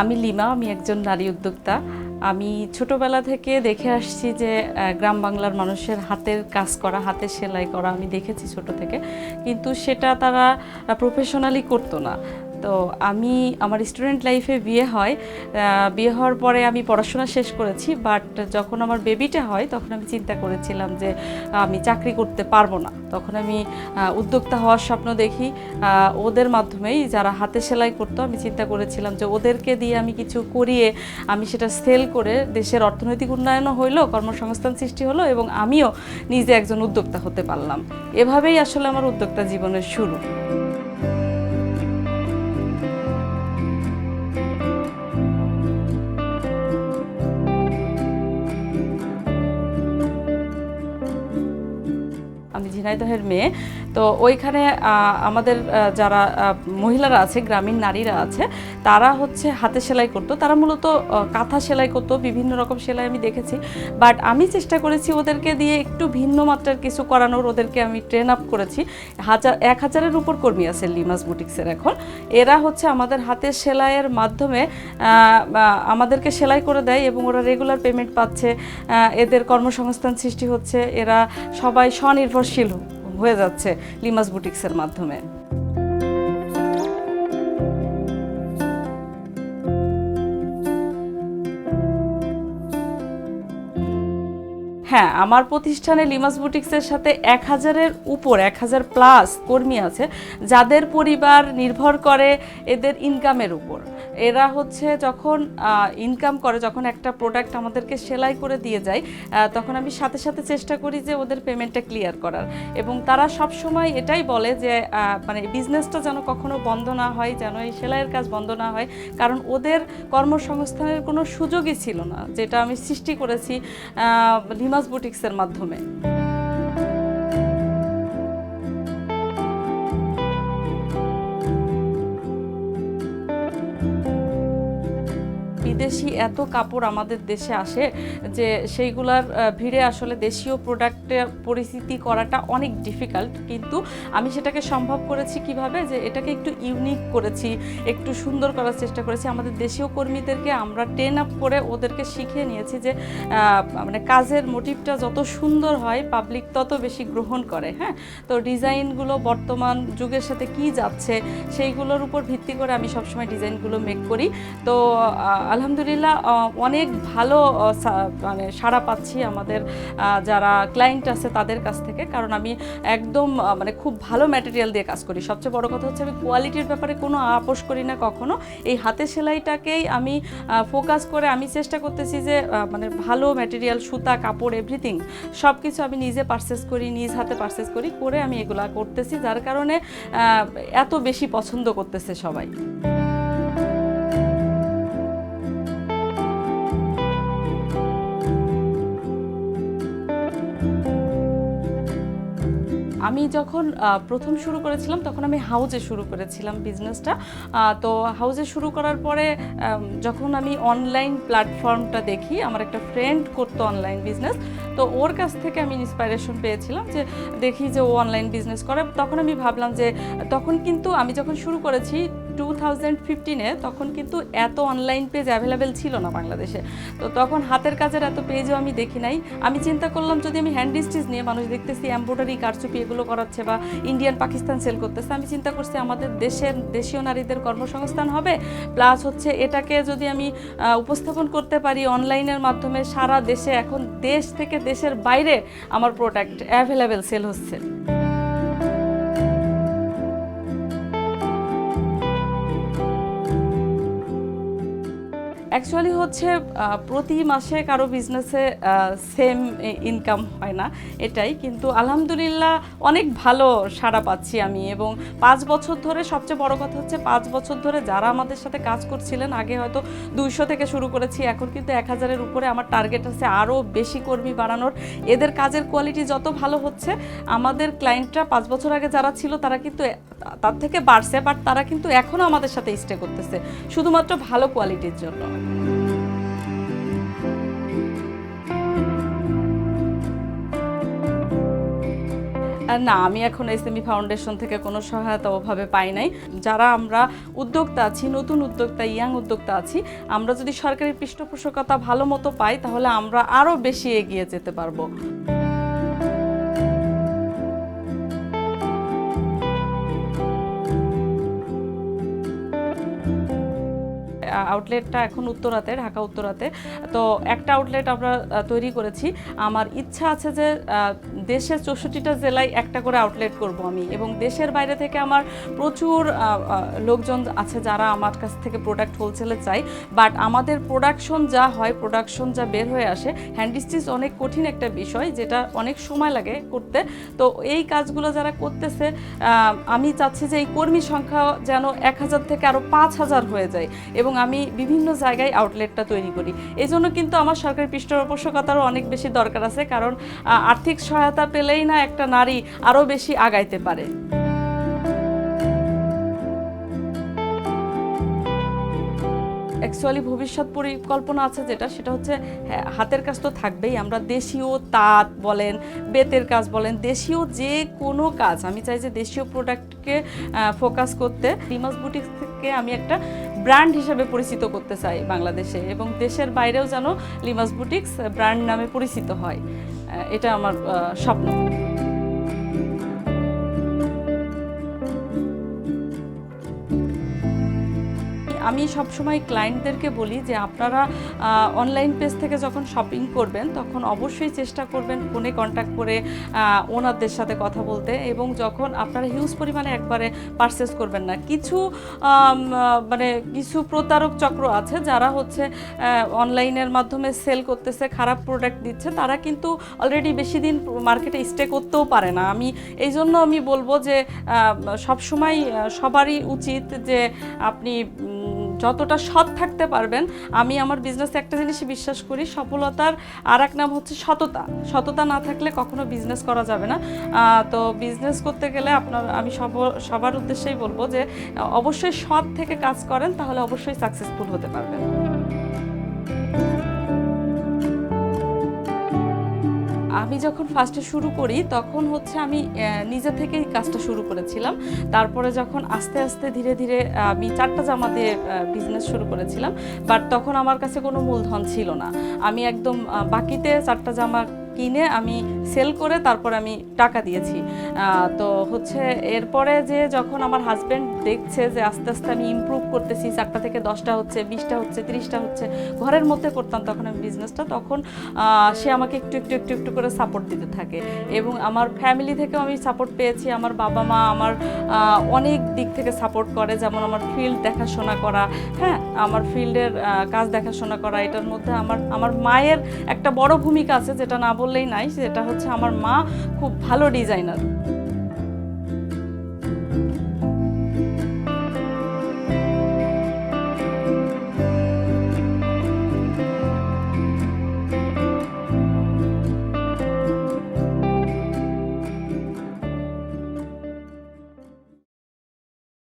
আমি লিমা, আমি একজন নারী উদ্যোক্তা। আমি ছোটবেলা থেকে দেখে আসছি যে গ্রাম বাংলার মানুষের হাতের কাজ করা, হাতে সেলাই করা আমি দেখেছি ছোট থেকে। কিন্তু সেটা তারা প্রফেশনালি করতো না। তো আমি আমার স্টুডেন্ট লাইফে বিয়ে হয় বিয়ে হওয়ার পরে আমি পড়াশোনা শেষ করেছি বাট যখন আমার বেবিটা হয়, তখন আমি চিন্তা করেছিলাম যে, আমি চাকরি করতে পারব না। তখন আমি উদ্যোক্তা হওয়ার স্বপ্ন দেখি ওদের মাধ্যমেই যারা হাতে সেলাই করতো, আমি চিন্তা করেছিলাম যে, ওদেরকে দিয়ে আমি কিছু করিয়ে আমি সেটা সেল করে দেশের অর্থনৈতিক উন্নয়নও হইল, কর্মসংস্থান সৃষ্টি হলো, এবং আমিও নিজে একজন উদ্যোক্তা হতে পারলাম। এভাবেই আসলে আমার উদ্যোক্তা জীবনের শুরু। ঝিনাইদহের মেয়ে তো ওইখানে আমাদের যারা মহিলারা আছে, গ্রামীণ নারীরা আছে, তারা হচ্ছে হাতে সেলাই করতো। তারা মূলত কাঁথা সেলাই করতো, বিভিন্ন রকম সেলাই আমি দেখেছি। বাট আমি চেষ্টা করেছি ওদেরকে দিয়ে একটু ভিন্ন মাত্রার কিছু করানোর, ওদেরকে আমি ট্রেন আপ করেছি। হাজার, এক হাজারের উপর কর্মী আছে লিমাস বুটিক্সের এখন। এরা হচ্ছে আমাদের হাতের সেলাইয়ের মাধ্যমে আমাদেরকে সেলাই করে দেয় এবং ওরা রেগুলার পেমেন্ট পাচ্ছে। এদের কর্মসংস্থান সৃষ্টি হচ্ছে। এরা সবাই স্বনির্ভরশীল হয়ে যাচ্ছে লিমাস বুটিক্সের মাধ্যমে। হ্যাঁ আমার প্রতিষ্ঠানে লিমাস বুটিক্সের সাথে এক হাজারের উপর, এক হাজার প্লাস কর্মী আছে, যাদের পরিবার নির্ভর করে এদের ইনকামের উপর। এরা হচ্ছে যখন ইনকাম করে, যখন একটা প্রোডাক্ট আমাদেরকে সেলাই করে দিয়ে যায় তখন আমি সাথে সাথে চেষ্টা করি যে ওদের পেমেন্টটা ক্লিয়ার করার। এবং তারা সব সময় এটাই বলে যে মানে বিজনেসটা যেন কখনো বন্ধ না হয়, যেন এই সেলাইয়ের কাজ বন্ধ না হয়। কারণ ওদের কর্মসংস্থানের কোনো সুযোগই ছিল না, যেটা আমি সৃষ্টি করেছি লিমাস বুটিক্সের মাধ্যমে। বিদেশি এত কাপড় আমাদের দেশে আসে যে সেইগুলার ভিড়ে আসলে দেশীয় প্রোডাক্টের পরিস্থিতি করাটা অনেক ডিফিকাল্ট কিন্তু আমি সেটাকে সম্ভব করেছি কীভাবে? যে এটাকে একটু ইউনিক করেছি একটু সুন্দর করার চেষ্টা করেছি। আমাদের দেশীয় কর্মীদেরকে আমরা ট্রেন আপ করে ওদেরকে শিখিয়ে নিয়েছি যে মানে কাজের মোটিভটা যত সুন্দর হয় পাবলিক তত বেশি গ্রহণ করে হ্যাঁ? তো ডিজাইনগুলো বর্তমান যুগের সাথে কি যাচ্ছে সেইগুলোর উপর ভিত্তি করে আমি সবসময় ডিজাইনগুলো মেক করি। তো আহ, আলহামদুলিল্লাহ অনেক ভালো মানে সাড়া পাচ্ছি আমাদের যারা ক্লায়েন্ট আছে তাদের কাছ থেকে। কারণ আমি একদম মানে খুব ভালো ম্যাটেরিয়াল দিয়ে কাজ করি। সবচেয়ে বড় কথা হচ্ছে আমি কোয়ালিটির ব্যাপারে কোনো আপোষ করি না কখনো। এই হাতে সেলাইটাকেই আমি ফোকাস করে আমি চেষ্টা করতেছি যে মানে ভালো ম্যাটেরিয়াল সুতা, কাপড় এভরিথিং সব কিছু আমি নিজে পারচেস করি, নিজ হাতে পারচেস করি, করে আমি এগুলা করতেছি, যার কারণে এত বেশি পছন্দ করতেছে সবাই। আমি যখন প্রথম শুরু করেছিলাম, তখন আমি হাউজে শুরু করেছিলাম বিজনেসটা তো হাউজে শুরু করার পরে যখন আমি অনলাইন প্ল্যাটফর্মটা দেখি, আমার একটা ফ্রেন্ড করতো অনলাইন বিজনেস তো ওর কাছ থেকে আমি ইন্সপাইরেশন পেয়েছিলাম যে দেখি যে ও অনলাইন বিজনেস করে। তখন আমি ভাবলাম যে, তখন কিন্তু আমি যখন শুরু করেছি টু থাউজেন্ড ফিফটিনে তখন কিন্তু এত অনলাইন পেজ অ্যাভেলেবেল ছিল না বাংলাদেশে। তো তখন হাতের কাজের এত পেজও আমি দেখি নাই। আমি চিন্তা করলাম, যদি আমি হ্যান্ড স্টিচ নিয়ে মানুষ দেখতেছি এম্ব্রয়ডারি কারচুপি এগুলো করাচ্ছে বা ইন্ডিয়ান পাকিস্তান সেল করতেছে, আমি চিন্তা করছি আমাদের দেশের দেশীয় নারীদের কর্মসংস্থান হবে। প্লাস হচ্ছে এটাকে যদি আমি উপস্থাপন করতে পারি অনলাইনের মাধ্যমে, সারা দেশে, এখন দেশ থেকে দেশের বাইরে আমার প্রোডাক্ট অ্যাভেলেবেল সেল হচ্ছে। অ্যাকচুয়ালি হচ্ছে প্রতি মাসে কারও বিজনেসে সেম ইনকাম হয় না, এটাই। কিন্তু আলহামদুলিল্লাহ অনেক ভালো সাড়া পাচ্ছি আমি এবং পাঁচ বছর ধরে, সবচেয়ে বড় কথা হচ্ছে পাঁচ বছর ধরে যারা আমাদের সাথে কাজ করছিলেন, আগে হয়তো দুইশো থেকে শুরু করেছি, এখন কিন্তু এক হাজারের উপরে আমার টার্গেট আছে আরও বেশি কর্মী বাড়ানোর। এদের কাজের কোয়ালিটি যত ভালো হচ্ছে, আমাদের ক্লায়েন্টরা পাঁচ বছর আগে যারা ছিল, তারা কিন্তু তার থেকে বাড়ছে বাট তারা কিন্তু এখনও আমাদের সাথে স্টে করতেছে। শুধুমাত্র ভালো কোয়ালিটির জন্য। না, আমি এখন এসএমই ফাউন্ডেশন থেকে কোনো সহায়তা ওভাবে পাই নাই। যারা আমরা উদ্যোক্তা আছি, নতুন উদ্যোক্তা ইয়াং উদ্যোক্তা আছি, আমরা যদি সরকারি পৃষ্ঠপোষকতা ভালো মতো পাই, তাহলে আমরা আরও বেশি এগিয়ে যেতে পারব। আউটলেটটা এখন উত্তরাতে, ঢাকা উত্তরাতে। তো একটা আউটলেট আমরা তৈরি করেছি। আমার ইচ্ছা আছে যে দেশের চৌষট্টিটা জেলায় একটা করে আউটলেট করব আমি। এবং দেশের বাইরে থেকে আমার প্রচুর লোকজন আছে যারা আমার কাছ থেকে প্রোডাক্ট হোলসেলে চাই বাট আমাদের প্রোডাকশন যা হয় প্রোডাকশন যা বের হয়ে আসে হ্যান্ড স্টিচ অনেক কঠিন একটা বিষয়, যেটা অনেক সময় লাগে করতে। তো এই কাজগুলো যারা করতেছে আমি চাচ্ছি যে এই কর্মী সংখ্যা যেন এক হাজার থেকে আরও পাঁচ হাজার হয়ে যায়। এবং আমি বিভিন্ন জায়গায় আউটলেটটা তৈরি করি। এই জন্য কিন্তু আমার সরকারি পৃষ্ঠপোষকতারও অনেক বেশি দরকার আছে, কারণ আর্থিক সহায়তা পেলেই না একটা নারী আরও বেশি আগাইতে পারে। অ্যাকচুয়ালি ভবিষ্যৎ পরিকল্পনা আছে যেটা, সেটা হচ্ছে হাতের কাজ তো থাকবেই। আমরা দেশীয় তাঁত বলেন, বেতের কাজ বলেন, দেশীয় যে কোনো কাজ, আমি চাই যে দেশীয় প্রোডাক্টকে ফোকাস করতে। ডিমাস বুটিক থেকে আমি একটা ব্র্যান্ড হিসেবে পরিচিত করতে চাই বাংলাদেশে এবং দেশের বাইরেও যেন লিমাস বুটিক্স ব্র্যান্ড নামে পরিচিত হয়। এটা আমার স্বপ্ন। আমি সবসময় ক্লায়েন্টদেরকে বলি যে আপনারা অনলাইন পেজ থেকে যখন শপিং করবেন, তখন অবশ্যই চেষ্টা করবেন ফোনে কন্ট্যাক্ট করে ওনারদের সাথে কথা বলতে এবং যখন আপনারা হিউজ পরিমাণে একবারে পারচেস করবেন না, কিছু মানে কিছু প্রতারক চক্র আছে যারা হচ্ছে অনলাইনের মাধ্যমে সেল করতেছে, খারাপ প্রোডাক্ট দিচ্ছে, তারা কিন্তু অলরেডি বেশি দিন মার্কেটে স্টে করতেও পারে না। আমি এই জন্য আমি বলব যে সবসময় সবারই উচিত যে আপনি যতটা সৎ থাকতে পারবেন, আমি আমার বিজনেসে একটা জিনিসই বিশ্বাস করি, সফলতার আর এক নাম হচ্ছে সততা। সততা না থাকলে কখনো বিজনেস করা যাবে না। তো বিজনেস করতে গেলে আপনার, আমি সব, সবার উদ্দেশ্যেই বলব যে, অবশ্যই সৎ থেকে কাজ করেন, তাহলে অবশ্যই সাকসেসফুল হতে পারবেন। আমি যখন ফার্স্টে শুরু করি, তখন হচ্ছে আমি নিজে থেকেই কাজটা শুরু করেছিলাম। তারপরে যখন আস্তে আস্তে ধীরে ধীরে আমি চারটা জামা দিয়ে বিজনেস শুরু করেছিলাম। বাট তখন আমার কাছে কোনো মূলধন ছিল না। আমি একদম বাকিতে চারটা জামা কিনে আমি সেল করে তারপর আমি টাকা দিয়েছি। তো হচ্ছে এরপরে যে যখন আমার হাজব্যান্ড দেখছে যে আস্তে আস্তে আমি ইমপ্রুভ করতেছি, চারটা থেকে দশটা হচ্ছে, বিশটা হচ্ছে, তিরিশটা হচ্ছে, ঘরের মধ্যে করতাম তখন আমি বিজনেসটা তখন সে আমাকে একটু একটু একটু একটু করে সাপোর্ট দিতে থাকে। এবং আমার ফ্যামিলি থেকেও আমি সাপোর্ট পেয়েছি, আমার বাবা মা আমার অনেক দিক থেকে সাপোর্ট করে, যেমন আমার ফিল্ড দেখাশোনা করা হ্যাঁ? আমার ফিল্ডের কাজ দেখাশোনা করা, এটার মধ্যে আমার আমার মায়ের একটা বড় ভূমিকা আছে, যেটা না বললেই নাই সেটা হচ্ছে আমার মা খুব ভালো ডিজাইনার